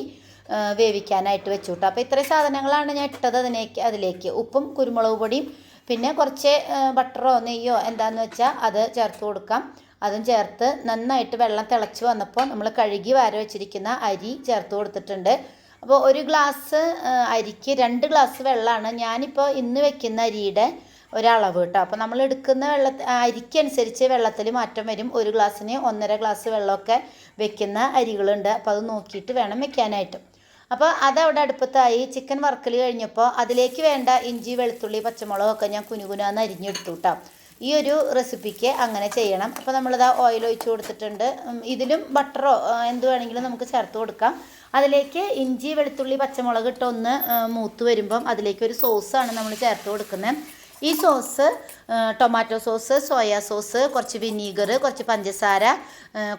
[SPEAKER 1] വേവിക്കാനായിട്ട് വെച്ചു കേട്ടോ അപ്പോൾ ഇത്രയും സാധനങ്ങളാണ് ഞാൻ ഇട്ടത് അതിനേക്ക് അതിലേക്ക്. ഉപ്പും കുരുമുളക് പൊടിയും പിന്നെ കുറച്ച് ബട്ടറോ നെയ്യോ എന്താന്ന് വെച്ചാൽ അത് ചേർത്ത് കൊടുക്കാം. അതും ചേർത്ത് നന്നായിട്ട് വെള്ളം തിളച്ച് വന്നപ്പോൾ നമ്മൾ കഴുകി വാര വെച്ചിരിക്കുന്ന അരി ചേർത്ത് കൊടുത്തിട്ടുണ്ട്. അപ്പോൾ ഒരു ഗ്ലാസ് അരിക്ക് രണ്ട് ഗ്ലാസ് വെള്ളമാണ് ഞാനിപ്പോൾ ഇന്ന് വെക്കുന്ന അരിയുടെ ഒരളവ് കേട്ടോ. അപ്പോൾ നമ്മൾ എടുക്കുന്ന വെള്ള അരിക്കനുസരിച്ച് വെള്ളത്തിൽ മാറ്റം വരും. ഒരു ഗ്ലാസ്സിന് ഒന്നര ഗ്ലാസ് വെള്ളമൊക്കെ വെക്കുന്ന അരികളുണ്ട്. അപ്പോൾ അത് നോക്കിയിട്ട് വേണം വെക്കാനായിട്ട്. അപ്പോൾ അതവിടെ അടുപ്പത്തായി ചിക്കൻ വറുക്കൽ കഴിഞ്ഞപ്പോൾ അതിലേക്ക് വേണ്ട ഇഞ്ചി വെളുത്തുള്ളി പച്ചമുളകൊക്കെ ഞാൻ കുനുകുനാന്ന് അരിഞ്ഞെടുത്തു കേട്ടോ ഈ ഒരു റെസിപ്പിക്ക് അങ്ങനെ ചെയ്യണം. അപ്പോൾ നമ്മളിത് ഓയിൽ ഒഴിച്ച് കൊടുത്തിട്ടുണ്ട്. ഇതിലും ബട്ടറോ എന്ത് വേണമെങ്കിലും നമുക്ക് ചേർത്ത് കൊടുക്കാം. അതിലേക്ക് ഇഞ്ചി വെളുത്തുള്ളി പച്ചമുളക് ഇട്ട് ഒന്ന് മൂത്ത് വരുമ്പം അതിലേക്ക് ഒരു സോസാണ് നമ്മൾ ചേർത്ത് കൊടുക്കുന്നത് ഈ sauce tomato sauce soya sauce കുറച്ച് വിനീഗർ കുറച്ച് പഞ്ചസാര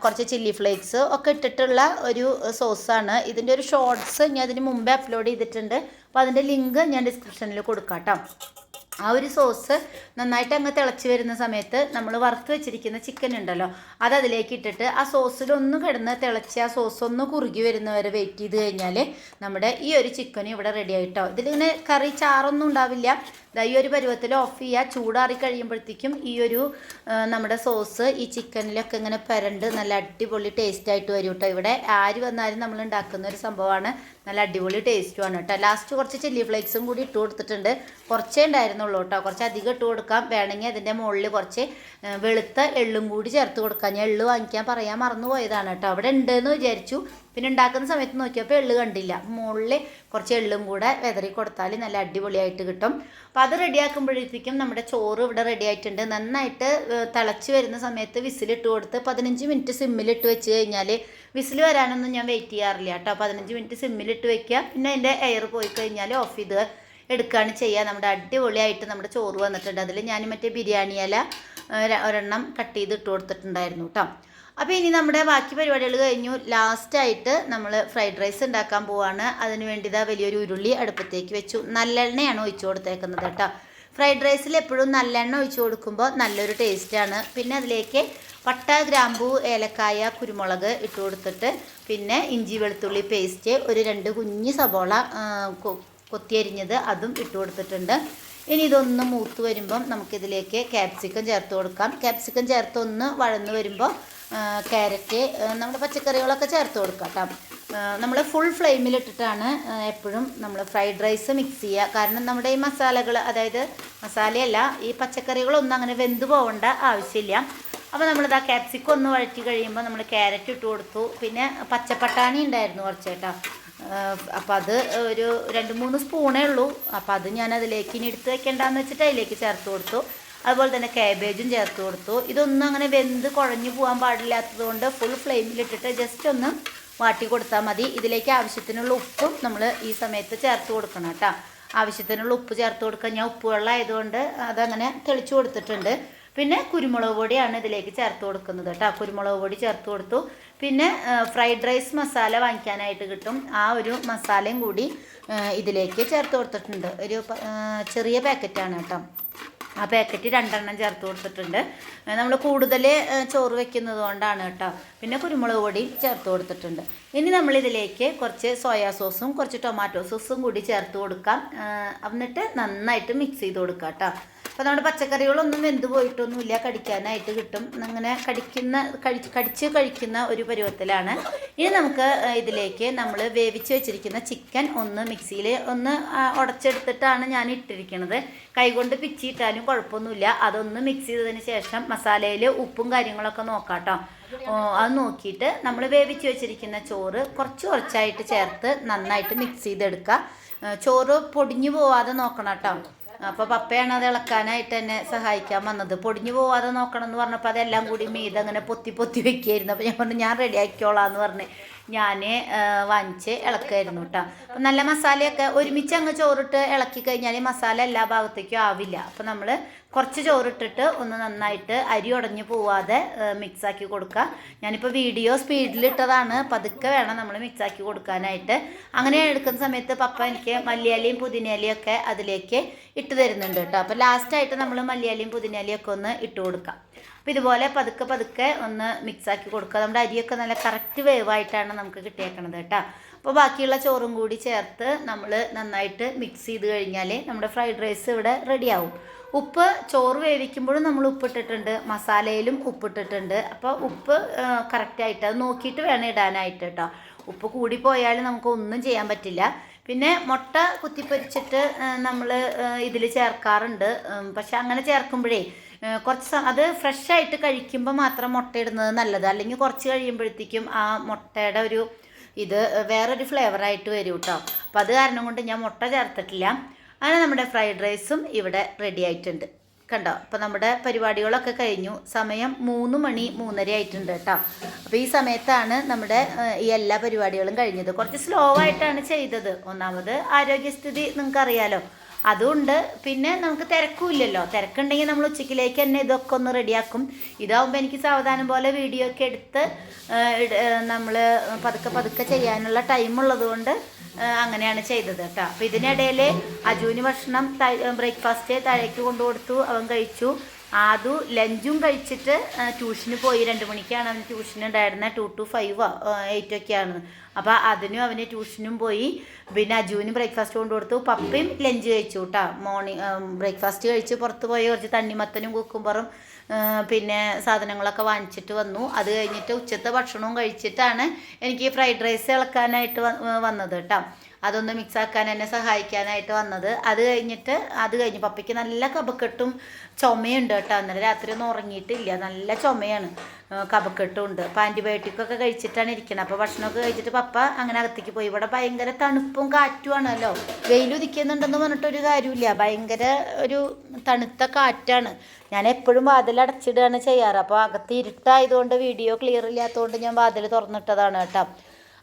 [SPEAKER 1] കുറച്ച് ചില്ലി ഫ്ലേക്സ് ഒക്കെ ഇട്ടിട്ടുള്ള ഒരു സോസാണ്. ഇതിന്റെ ഒരു ഷോർട്സ് ഞാൻ അതിന് മുമ്പേ അപ്ലോഡ് ചെയ്തിട്ടുണ്ട്. അപ്പോൾ അതിന്റെ ലിങ്ക് ഞാൻ ഡിസ്ക്രിപ്ഷനിൽ കൊടുക്കാം കേട്ടോ ആ ഒരു സോസ് നന്നായിട്ട് അങ്ങ് തിളച്ച് വരുന്ന സമയത്ത് നമ്മൾ വറുത്ത് വെച്ചിരിക്കുന്ന ചിക്കൻ ഉണ്ടല്ലോ അത് അതിലേക്ക് ഇട്ടിട്ട് ആ സോസിലൊന്ന് കിടന്ന് തിളച്ച് ആ സോസ് ഒന്ന് കുറുകി വരുന്നവരെ വെയിറ്റ് ചെയ്ത് കഴിഞ്ഞാൽ നമ്മുടെ ഈ ഒരു ചിക്കൻ ഇവിടെ റെഡി ആയിട്ടോ ഇതിലിങ്ങനെ കറി ചാറൊന്നും ഉണ്ടാവില്ല. ഈ ഒരു പരുവത്തിൽ ഓഫ് ചെയ്യുക ചൂടാറി കഴിയുമ്പോഴത്തേക്കും ഈ ഒരു നമ്മുടെ സോസ് ഈ ചിക്കനിലൊക്കെ ഇങ്ങനെ പരണ്ട് നല്ല അടിപൊളി ടേസ്റ്റ് ആയിട്ട് വരും കേട്ടോ ഇവിടെ. ആര് വന്നാലും നമ്മൾ ഉണ്ടാക്കുന്ന ഒരു സംഭവമാണ്. നല്ല അടിപൊളി ടേസ്റ്റുമാണ് കേട്ടോ ലാസ്റ്റ് കുറച്ച് ചില്ലി ഫ്ലേക്സും കൂടി ഇട്ട് കൊടുത്തിട്ടുണ്ട്. കുറച്ചേ ഉണ്ടായിരുന്നുള്ളൂ കേട്ടോ കുറച്ച് അധികം ഇട്ട് കൊടുക്കാം. വേണമെങ്കിൽ അതിന്റെ മുകളിൽ കുറച്ച് വെളുത്ത എള്ളും കൂടി ചേർത്ത് കൊടുക്കാം. ഞാൻ എള്ള് വാങ്ങിക്കാൻ പറയാൻ മറന്നു പോയതാണ് കേട്ടോ അവിടെ ഉണ്ടെന്ന് വിചാരിച്ചു. പിന്നെ ഉണ്ടാക്കുന്ന സമയത്ത് നോക്കിയപ്പോൾ എള്ള് കണ്ടില്ല. മുകളിൽ കുറച്ച് എള്ളും കൂടെ വെതറി കൊടുത്താൽ നല്ല അടിപൊളിയായിട്ട് കിട്ടും. അപ്പം അത് റെഡിയാക്കുമ്പോഴത്തേക്കും നമ്മുടെ ചോറ് ഇവിടെ റെഡി ആയിട്ടുണ്ട്. നന്നായിട്ട് തിളച്ച് വരുന്ന സമയത്ത് വിസിലിട്ട് കൊടുത്ത് പതിനഞ്ച് മിനിറ്റ് സിമ്മിലിട്ട് വെച്ച് കഴിഞ്ഞാൽ വിസിൽ വരാനൊന്നും ഞാൻ വെയിറ്റ് ചെയ്യാറില്ല കേട്ടോ. പതിനഞ്ച് മിനിറ്റ് സിമ്മിലിട്ട് വെക്കുക. പിന്നെ അതിന്റെ എയർ പോയി കഴിഞ്ഞാൽ ഓഫ് ചെയ്ത് എടുക്കുകയാണ് ചെയ്യുക. നമ്മുടെ അടിപൊളിയായിട്ട് നമ്മുടെ ചോറ് വന്നിട്ടുണ്ട്. അതിൽ ഞാൻ മറ്റേ ബിരിയാണി ഇല ഒരെണ്ണം കട്ട് ചെയ്ത് ഇട്ട് കൊടുത്തിട്ടുണ്ടായിരുന്നു കേട്ടോ. അപ്പോൾ ഇനി നമ്മുടെ ബാക്കി പരിപാടികൾ കഴിഞ്ഞു. ലാസ്റ്റായിട്ട് നമ്മൾ ഫ്രൈഡ് റൈസ് ഉണ്ടാക്കാൻ പോവാണ്. അതിന് വേണ്ടി വലിയൊരു ഉരുളി അടുപ്പത്തേക്ക് വെച്ചു. നല്ലെണ്ണയാണ് ഒഴിച്ചു കൊടുത്തേക്കുന്നത് കേട്ടോ. ഫ്രൈഡ് റൈസിൽ എപ്പോഴും നല്ലെണ്ണ ഒഴിച്ചു കൊടുക്കുമ്പോൾ നല്ലൊരു ടേസ്റ്റാണ് പിന്നെ അതിലേക്ക് പട്ട ഗ്രാമ്പൂ ഏലക്കായ കുരുമുളക് ഇട്ട് കൊടുത്തിട്ട് പിന്നെ ഇഞ്ചി വെളുത്തുള്ളി പേസ്റ്റ് ഒരു രണ്ട് കുഞ്ഞ് സബോള കൊത്തിയരിഞ്ഞത് അതും ഇട്ട് കൊടുത്തിട്ടുണ്ട്. ഇനി ഇതൊന്ന് മൂത്ത് വരുമ്പം നമുക്കിതിലേക്ക് ക്യാപ്സിക്കം ചേർത്ത് കൊടുക്കാം. ക്യാപ്സിക്കം ചേർത്ത് ഒന്ന് വഴന്ന് വരുമ്പോൾ ക്യാരറ്റ് നമ്മുടെ പച്ചക്കറികളൊക്കെ ചേർത്ത് കൊടുക്കാം കേട്ടോ. നമ്മൾ ഫുൾ ഫ്ലെയിമിലിട്ടിട്ടാണ് എപ്പോഴും നമ്മൾ ഫ്രൈഡ് റൈസ് മിക്സ് ചെയ്യുക. കാരണം നമ്മുടെ ഈ മസാലകൾ അതായത് മസാലയല്ല ഈ പച്ചക്കറികളൊന്നും അങ്ങനെ വെന്ത് പോകേണ്ട ആവശ്യമില്ല. അപ്പോൾ നമ്മളിതാ ക്യാപ്സിക്കം ഒന്ന് വഴറ്റി കഴിയുമ്പോൾ നമ്മൾ ക്യാരറ്റ് ഇട്ട് കൊടുത്തു. പിന്നെ പച്ചപ്പട്ടാണി ഉണ്ടായിരുന്നു കുറച്ച് കേട്ടോ. അപ്പോൾ അത് ഒരു രണ്ട് മൂന്ന് സ്പൂണേ ഉള്ളൂ. അപ്പോൾ അത് ഞാൻ അതിലേക്ക് ഇനി എടുത്ത് വെക്കേണ്ടെന്ന് വെച്ചിട്ട് അതിലേക്ക് ചേർത്ത് കൊടുത്തു. അതുപോലെ തന്നെ കാബേജും ചേർത്ത് കൊടുത്തു. ഇതൊന്നും അങ്ങനെ വെന്ത് കുഴഞ്ഞു പോകാൻ പാടില്ലാത്തത് കൊണ്ട് ഫുൾ ഫ്ലെയിമിലിട്ടിട്ട് ജസ്റ്റ് ഒന്ന് വാട്ടി കൊടുത്താൽ മതി. ഇതിലേക്ക് ആവശ്യത്തിനുള്ള ഉപ്പും നമ്മൾ ഈ സമയത്ത് ചേർത്ത് കൊടുക്കണം കേട്ടോ. ആവശ്യത്തിനുള്ള ഉപ്പ് ചേർത്ത് കൊടുക്കുക ഞാൻ ഉപ്പ് വെള്ളം ആയതുകൊണ്ട് അതങ്ങനെ തെളിച്ച് കൊടുത്തിട്ടുണ്ട്. പിന്നെ കുരുമുളക് പൊടിയാണ് ഇതിലേക്ക് ചേർത്ത് കൊടുക്കുന്നത് കേട്ടോ. കുരുമുളക് പൊടി ചേർത്ത് കൊടുത്തു. പിന്നെ ഫ്രൈഡ് റൈസ് മസാല വാങ്ങിക്കാനായിട്ട് കിട്ടും. ആ ഒരു മസാലയും കൂടി ഇതിലേക്ക് ചേർത്ത് കൊടുത്തിട്ടുണ്ട്. ഒരു ചെറിയ പാക്കറ്റാണ് കേട്ടോ. ആ പാക്കറ്റ് രണ്ടെണ്ണം ചേർത്ത് കൊടുത്തിട്ടുണ്ട്. നമ്മൾ കൂടുതൽ ചോറ് വെക്കുന്നത് കൊണ്ടാണ് കേട്ടോ. പിന്നെ കുരുമുളക് പൊടിയും ചേർത്ത് കൊടുത്തിട്ടുണ്ട്. ഇനി നമ്മളിതിലേക്ക് കുറച്ച് സോയാ സോസും കുറച്ച് ടൊമാറ്റോ സോസും കൂടി ചേർത്ത് കൊടുക്കാം. എന്നിട്ട് നന്നായിട്ട് മിക്സ് ചെയ്ത് കൊടുക്കാം കേട്ടോ. അപ്പോൾ നമ്മുടെ പച്ചക്കറികളൊന്നും വെന്ത് പോയിട്ടൊന്നുമില്ല. കടിക്കാനായിട്ട് കിട്ടും. അങ്ങനെ കടിക്കുന്ന കഴിച്ച് കടിച്ച് കഴിക്കുന്ന ഒരു പരുവത്തിലാണ്. ഇനി നമുക്ക് ഇതിലേക്ക് നമ്മൾ വേവിച്ച് വെച്ചിരിക്കുന്ന ചിക്കൻ ഒന്ന് മിക്സിയിൽ ഒന്ന് ഉടച്ചെടുത്തിട്ടാണ് ഞാൻ ഇട്ടിരിക്കുന്നത് കൈകൊണ്ട് പിച്ചിയിട്ടാലും കുഴപ്പമൊന്നുമില്ല. അതൊന്ന് മിക്സ് ചെയ്തതിന് ശേഷം മസാലയിൽ ഉപ്പും കാര്യങ്ങളൊക്കെ നോക്കാം അത് നോക്കിയിട്ട് നമ്മൾ വേവിച്ച് വെച്ചിരിക്കുന്ന ചോറ് കുറച്ച് കുറച്ചായിട്ട് ചേർത്ത് നന്നായിട്ട് മിക്സ് ചെയ്തെടുക്കുക. ചോറ് പൊടിഞ്ഞു പോവാതെ നോക്കണം കേട്ടോ. അപ്പോൾ പപ്പയാണ് അത് ഇളക്കാനായിട്ട് എന്നെ സഹായിക്കാൻ വന്നത്. പൊടിഞ്ഞു പോവാതെ നോക്കണം എന്ന് പറഞ്ഞപ്പോൾ അതെല്ലാം കൂടി മീത് അങ്ങനെ പൊത്തി പൊത്തി വെക്കുകയായിരുന്നു അപ്പോൾ ഞാൻ പറഞ്ഞു ഞാൻ റെഡി ആക്കിക്കോളാം എന്ന് പറഞ്ഞ്. ഞാൻ വാങ്ങിച്ച് ഇളക്കായിരുന്നു കേട്ടോ അപ്പം നല്ല മസാലയൊക്കെ ഒരുമിച്ച് അങ്ങ് ചോറിട്ട് ഇളക്കി കഴിഞ്ഞാൽ മസാല എല്ലാ ഭാഗത്തേക്കും ആവില്ല. അപ്പം നമ്മൾ കുറച്ച് ചോറിട്ടിട്ട് ഒന്ന് നന്നായിട്ട് അരി ഉടഞ്ഞു പോവാതെ മിക്സാക്കി കൊടുക്കുക ഞാനിപ്പോൾ വീഡിയോ സ്പീഡിലിട്ടതാണ്. പതുക്കെ വേണം നമ്മൾ മിക്സാക്കി കൊടുക്കാനായിട്ട്. അങ്ങനെ എടുക്കുന്ന സമയത്ത് പപ്പ എനിക്ക് മല്ലിയാലിയും പുതിനയിലയും ഒക്കെ അതിലേക്ക് ഇട്ട് തരുന്നുണ്ട് കേട്ടോ അപ്പോൾ ലാസ്റ്റായിട്ട് നമ്മൾ മല്ലിയാലിയും പുതിനയിലയും ഒക്കെ ഒന്ന് ഇട്ട് കൊടുക്കാം. അപ്പോൾ ഇതുപോലെ പതുക്കെ പതുക്കെ ഒന്ന് മിക്സാക്കി കൊടുക്കുക. നമ്മുടെ അരിയൊക്കെ നല്ല കറക്റ്റ് വേവായിട്ടാണ് നമുക്ക് കിട്ടിയേക്കണത് കേട്ടോ. അപ്പോൾ ബാക്കിയുള്ള ചോറും കൂടി ചേർത്ത് നമ്മൾ നന്നായിട്ട് മിക്സ് ചെയ്ത് കഴിഞ്ഞാൽ നമ്മുടെ ഫ്രൈഡ് റൈസ് ഇവിടെ റെഡിയാവും ഉപ്പ് ചോറ് വേവിക്കുമ്പോഴും നമ്മൾ ഉപ്പിട്ടിട്ടുണ്ട് മസാലയിലും ഉപ്പിട്ടിട്ടുണ്ട് അപ്പോൾ ഉപ്പ് കറക്റ്റായിട്ട് അത് നോക്കിയിട്ട് വേണം ഇടാനായിട്ട് കേട്ടോ. ഉപ്പ് കൂടിപ്പോയാൽ നമുക്ക് ഒന്നും ചെയ്യാൻ പറ്റില്ല. പിന്നെ മുട്ട കുത്തിപ്പൊരിച്ചിട്ട് നമ്മൾ ഇതിൽ ചേർക്കാറുണ്ട്. പക്ഷെ അങ്ങനെ ചേർക്കുമ്പോഴേ കുറച്ച് അത് ഫ്രഷ് ആയിട്ട് കഴിക്കുമ്പോൾ മാത്രം മുട്ട ഇടുന്നത് നല്ലത്. അല്ലെങ്കിൽ കുറച്ച് കഴിയുമ്പോഴത്തേക്കും ആ മുട്ടയുടെ ഒരു ഇത് വേറൊരു ഫ്ലേവറായിട്ട് വരും കേട്ടോ അപ്പം അത് കാരണം കൊണ്ട് ഞാൻ മുട്ട ചേർത്തിട്ടില്ല. അങ്ങനെ നമ്മുടെ ഫ്രൈഡ് റൈസും ഇവിടെ റെഡി ആയിട്ടുണ്ട്. കണ്ടോ? അപ്പോൾ നമ്മുടെ പരിപാടികളൊക്കെ കഴിഞ്ഞു. സമയം മൂന്ന് മണി മൂന്നര ആയിട്ടുണ്ട് കേട്ടോ അപ്പോൾ ഈ സമയത്താണ് നമ്മുടെ ഈ എല്ലാ പരിപാടികളും കഴിഞ്ഞത്. കുറച്ച് സ്ലോ ആയിട്ടാണ് ചെയ്തത്. ഒന്നാമത് ആരോഗ്യസ്ഥിതി നിങ്ങൾക്ക് അറിയാലോ അതുകൊണ്ട് പിന്നെ നമുക്ക് തിരക്കുമില്ലല്ലോ തിരക്കുണ്ടെങ്കിൽ നമ്മൾ ഉച്ചയ്ക്കിലേക്ക് തന്നെ ഇതൊക്കെ ഒന്ന് റെഡിയാക്കും. ഇതാവുമ്പോൾ എനിക്ക് സാവധാനം പോലെ വീഡിയോ ഒക്കെ എടുത്ത് നമ്മൾ പതുക്കെ പതുക്കെ ചെയ്യാനുള്ള ടൈം ഉള്ളതുകൊണ്ട് അങ്ങനെയാണ് ചെയ്തത് കേട്ടോ. അപ്പോൾ ഇതിനിടയിൽ അജുവിന് ഭക്ഷണം ബ്രേക്ക്ഫാസ്റ്റ് താഴേക്ക് കൊണ്ടു കൊടുത്തു അവൻ കഴിച്ചു. ആദു ലഞ്ചും കഴിച്ചിട്ട് ട്യൂഷന് പോയി. രണ്ട് മണിക്കാണ് അവന് ട്യൂഷൻ ഉണ്ടായിരുന്നത് ടു ടു ഫൈവ് എയ്റ്റ് ഒക്കെയാണ് അപ്പോൾ അതിനും അവന് ട്യൂഷനും പോയി. പിന്നെ അജുവിന് ബ്രേക്ക്ഫാസ്റ്റ് കൊണ്ടു കൊടുത്തു. പപ്പയും ലഞ്ച് കഴിച്ചു കേട്ടോ മോർണിംഗ് ബ്രേക്ക്ഫാസ്റ്റ് കഴിച്ച് പുറത്ത് പോയി. കുറച്ച് തണ്ണിമത്തനും കുക്കുംബറും പിന്നെ സാധനങ്ങളൊക്കെ വാങ്ങിച്ചിട്ട് വന്നു. അത് കഴിഞ്ഞിട്ട് ഉച്ചത്തെ ഭക്ഷണവും കഴിച്ചിട്ടാണ് എനിക്ക് ഫ്രൈഡ് റൈസ് ഇളക്കാനായിട്ട് വന്നത് കേട്ടോ അതൊന്ന് മിക്സ് ആക്കാൻ എന്നെ സഹായിക്കാനായിട്ട് വന്നത്. അത് കഴിഞ്ഞിട്ട് അത് കഴിഞ്ഞ് പപ്പയ്ക്ക് നല്ല കപക്കെട്ടും ചുമയുണ്ട് കേട്ടോ. അന്നേരം രാത്രി ഒന്നും ഉറങ്ങിയിട്ടില്ല. നല്ല ചുമയാണ്. കബക്കെട്ടും ഉണ്ട്. അപ്പോൾ ആന്റിബയോട്ടിക്കൊക്കെ കഴിച്ചിട്ടാണ് ഇരിക്കുന്നത് അപ്പോൾ ഭക്ഷണമൊക്കെ കഴിച്ചിട്ട് പപ്പ അങ്ങനെ അകത്തേക്ക് പോയി. ഇവിടെ ഭയങ്കര തണുപ്പും കാറ്റുമാണല്ലോ. വെയിൽ ഉദിക്കുന്നുണ്ടെന്ന് പറഞ്ഞിട്ട് ഒരു കാര്യമില്ല. ഭയങ്കര ഒരു തണുത്ത കാറ്റാണ്. ഞാൻ എപ്പോഴും വാതിൽ അടച്ചിടുകയാണ് ചെയ്യാറ്. അപ്പോൾ അകത്ത് ഇരുട്ടായതുകൊണ്ട് വീഡിയോ ക്ലിയർ ഇല്ലാത്തതുകൊണ്ട് ഞാൻ വാതിൽ തുറന്നിട്ടതാണ് കേട്ടോ.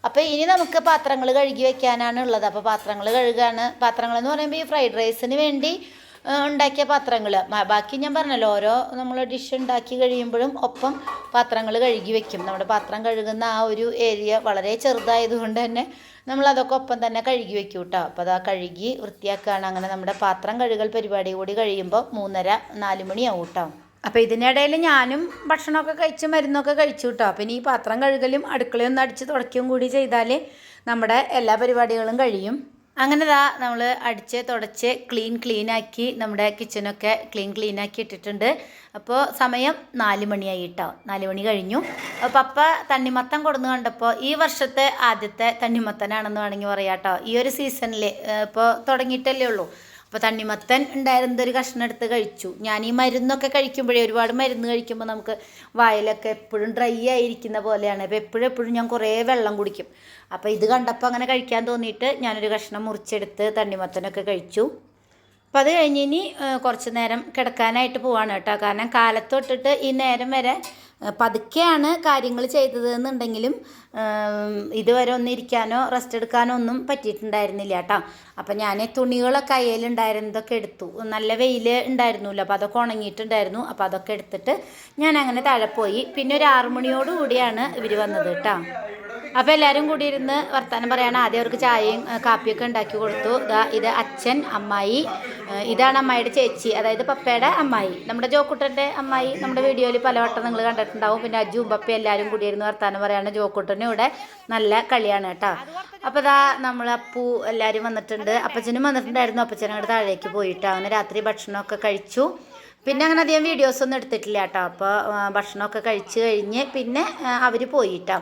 [SPEAKER 1] അപ്പോൾ ഇനി നമുക്ക് പാത്രങ്ങൾ കഴുകി വെക്കാനാണ് ഉള്ളത്. അപ്പോൾ പാത്രങ്ങൾ കഴുകാണ്. പാത്രങ്ങൾ എന്ന് പറയുമ്പോൾ ഈ ഫ്രൈഡ് റൈസിന് വേണ്ടി ഉണ്ടാക്കിയ പാത്രങ്ങൾ ബാക്കി ഞാൻ പറഞ്ഞല്ലോ ഓരോ നമ്മൾ ഡിഷ് ഉണ്ടാക്കി കഴിയുമ്പോഴും ഒപ്പം പാത്രങ്ങൾ കഴുകി വെക്കും. നമ്മുടെ പാത്രം കഴുകുന്ന ആ ഒരു ഏരിയ വളരെ ചെറുതായതുകൊണ്ട് തന്നെ നമ്മൾ അതൊക്കെ ഒപ്പം തന്നെ കഴുകി വെക്കും കേട്ടോ അപ്പോൾ അതാ കഴുകി വൃത്തിയാക്കുകയാണ് അങ്ങനെ നമ്മുടെ പാത്രം കഴുകൽ പരിപാടി കൂടി കഴിയുമ്പോൾ മൂന്നര നാല് മണിയാവും കേട്ടോ അപ്പോൾ ഇതിനിടയിൽ ഞാനും ഭക്ഷണമൊക്കെ കഴിച്ച് മരുന്നൊക്കെ കഴിച്ചു കേട്ടോ അപ്പം ഇനി ഈ പാത്രം കഴുകലും അടുക്കളയൊന്ന് അടിച്ച് തുടയ്ക്കുകയും കൂടി ചെയ്താൽ നമ്മുടെ എല്ലാ പരിപാടികളും കഴിയും. അങ്ങനെ ദാ നമ്മൾ അടിച്ച് തുടച്ച് ക്ലീൻ ക്ലീനാക്കി നമ്മുടെ കിച്ചനൊക്കെ ക്ലീൻ ക്ലീനാക്കി ഇട്ടിട്ടുണ്ട്. അപ്പോൾ സമയം നാല് മണിയായി കേട്ടോ നാല് മണി കഴിഞ്ഞു. അപ്പോൾ പപ്പ തണ്ണിമത്തൻ കൊടുന്ന് കണ്ടപ്പോൾ ഈ വർഷത്തെ ആദ്യത്തെ തണ്ണിമത്തനാണെന്ന് വേണമെങ്കിൽ പറയാം കേട്ടോ ഈ ഒരു സീസണിൽ ഇപ്പോൾ തുടങ്ങിയിട്ടല്ലേ ഉള്ളൂ. അപ്പോൾ തണ്ണിമത്തൻ ഉണ്ടായിരുന്നത് ഒരു കഷ്ണം എടുത്ത് കഴിച്ചു. ഞാൻ ഈ മരുന്നൊക്കെ കഴിക്കുമ്പോഴേ ഒരുപാട് മരുന്ന് കഴിക്കുമ്പോൾ നമുക്ക് വായിലൊക്കെ എപ്പോഴും ഡ്രൈ ആയിരിക്കുന്ന പോലെയാണ്. അപ്പോൾ എപ്പോഴും എപ്പോഴും ഞാൻ കുറേ വെള്ളം കുടിക്കും. അപ്പോൾ ഇത് കണ്ടപ്പോൾ അങ്ങനെ കഴിക്കാൻ തോന്നിയിട്ട് ഞാനൊരു കഷ്ണം മുറിച്ചെടുത്ത് തണ്ണിമത്തനൊക്കെ കഴിച്ചു. അപ്പോൾ അത് കഴിഞ്ഞ് ഇനി കുറച്ച് നേരം കിടക്കാനായിട്ട് പോവാണ് കേട്ടോ. കാരണം കാലത്ത് തൊട്ടിട്ട് ഈ നേരം വരെ പതുക്കെയാണ് കാര്യങ്ങൾ ചെയ്തത് എന്നുണ്ടെങ്കിലും ഇതുവരെ ഒന്നും ഇരിക്കാനോ റെസ്റ്റ് എടുക്കാനോ ഒന്നും പറ്റിയിട്ടുണ്ടായിരുന്നില്ല കേട്ടോ. അപ്പം ഞാൻ തുണികളൊക്കെ അയ്യലുണ്ടായിരുന്നതൊക്കെ എടുത്തു. നല്ല വെയിൽ ഉണ്ടായിരുന്നില്ല അപ്പോൾ അതൊക്കെ ഉണങ്ങിയിട്ടുണ്ടായിരുന്നു. അപ്പോൾ അതൊക്കെ എടുത്തിട്ട് ഞാൻ അങ്ങനെ താഴെ പോയി. പിന്നെ ഒരു ആറു മണിയോട് കൂടിയാണ് ഇവർ വന്നത് കേട്ടോ. അപ്പോൾ എല്ലാവരും കൂടി ഇരുന്ന് വർത്തമാനം പറയാണ്. ആദ്യം അവർക്ക് ചായയും കാപ്പിയൊക്കെ ഉണ്ടാക്കി കൊടുത്തു. ഇതാ ഇത് അച്ഛൻ അമ്മായി. ഇതാണ് അമ്മായിയുടെ ചേച്ചി. അതായത് പപ്പയുടെ അമ്മായി. നമ്മുടെ ജോക്കുട്ടന്റെ അമ്മായി നമ്മുടെ വീഡിയോയിൽ പലവട്ടം നിങ്ങൾ കണ്ടിട്ടുണ്ടാവും. പിന്നെ അജുവും പപ്പയും എല്ലാവരും കൂടി ഇരുന്ന് വർത്തമാനം പറയാണ്. ജോക്കുട്ടനും ഇവിടെ നല്ല കളിയാണ് കേട്ടോ. അപ്പോൾ ഇതാ നമ്മൾ അപ്പു എല്ലാരും വന്നിട്ടുണ്ട്. അപ്പച്ചനും വന്നിട്ടുണ്ടായിരുന്നു. അപ്പച്ചൻ അങ്ങോട്ട് താഴേക്ക് പോയിട്ട്. അവന് രാത്രി ഭക്ഷണമൊക്കെ കഴിച്ചു. പിന്നെ അങ്ങനെ അധികം വീഡിയോസ് ഒന്നും എടുത്തിട്ടില്ല കേട്ടോ. അപ്പോൾ ഭക്ഷണമൊക്കെ കഴിച്ചു കഴിഞ്ഞ് പിന്നെ അവർ പോയിട്ടോ.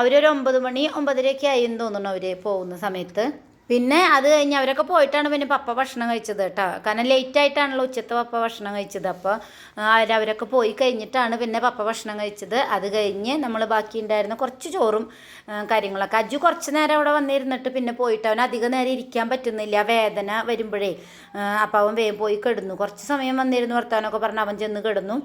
[SPEAKER 1] അവരൊരു ഒമ്പത് മണി ഒമ്പതരയൊക്കെ ആയി എന്ന് തോന്നുന്നു അവർ പോകുന്ന സമയത്ത്. പിന്നെ അത് കഴിഞ്ഞ് അവരൊക്കെ പോയിട്ടാണ് പിന്നെ പപ്പ ഭക്ഷണം കഴിച്ചത് കേട്ടോ. കാരണം ലേറ്റ് ആയിട്ടാണല്ലോ ഉച്ചത്തെ പപ്പ ഭക്ഷണം കഴിച്ചത്. അപ്പോൾ അവരൊക്കെ പോയി കഴിഞ്ഞിട്ടാണ് പിന്നെ പപ്പ ഭക്ഷണം കഴിച്ചത്. അത് കഴിഞ്ഞ് നമ്മൾ ബാക്കി ഉണ്ടായിരുന്ന കുറച്ച് ചോറും കാര്യങ്ങളൊക്കെ. അജു കുറച്ച് നേരം അവിടെ വന്നിരുന്നിട്ട് പിന്നെ പോയിട്ട് അവൻ അധികം നേരം ഇരിക്കാൻ പറ്റുന്നില്ല. വേദന വരുമ്പോഴേ അപ്പോൾ അവൻ വേഗം പോയി കിടന്നു. കുറച്ച് സമയം വന്നിരുന്നു വർത്താനൊക്കെ പറഞ്ഞ് അവൻ ചെന്ന് കിടന്നു.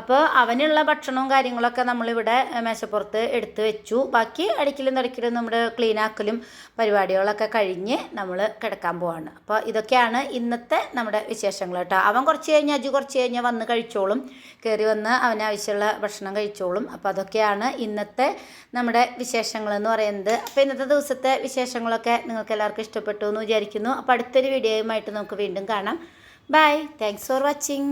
[SPEAKER 1] അപ്പോൾ അവനുള്ള ഭക്ഷണവും കാര്യങ്ങളൊക്കെ നമ്മളിവിടെ മേശപ്പുറത്ത് എടുത്തു വെച്ചു. ബാക്കി അടിക്കലും തടിക്കലും നമ്മുടെ ക്ലീനാക്കലും പരിപാടികളൊക്കെ പരിപാടികളൊക്കെ കഴിഞ്ഞ് നമ്മൾ കിടക്കാൻ പോവാണ്. അപ്പോൾ ഇതൊക്കെയാണ് ഇന്നത്തെ നമ്മുടെ വിശേഷങ്ങൾ കേട്ടോ. അവൻ കുറച്ച് കഴിഞ്ഞ് അജു കുറച്ച് കഴിഞ്ഞ് വന്ന് കഴിച്ചോളും. കയറി വന്ന് അവന് ആവശ്യമുള്ള ഭക്ഷണം കഴിച്ചോളും. അപ്പോൾ അതൊക്കെയാണ് ഇന്നത്തെ നമ്മുടെ വിശേഷങ്ങൾ എന്ന് പറയുന്നത്. അപ്പോൾ ഇന്നത്തെ ദിവസത്തെ വിശേഷങ്ങളൊക്കെ നിങ്ങൾക്ക് എല്ലാവർക്കും ഇഷ്ടപ്പെട്ടു എന്ന് വിചാരിക്കുന്നു. അപ്പോൾ അടുത്തൊരു വീഡിയോയുമായിട്ട് നമുക്ക് വീണ്ടും കാണാം. Bye thanks for watching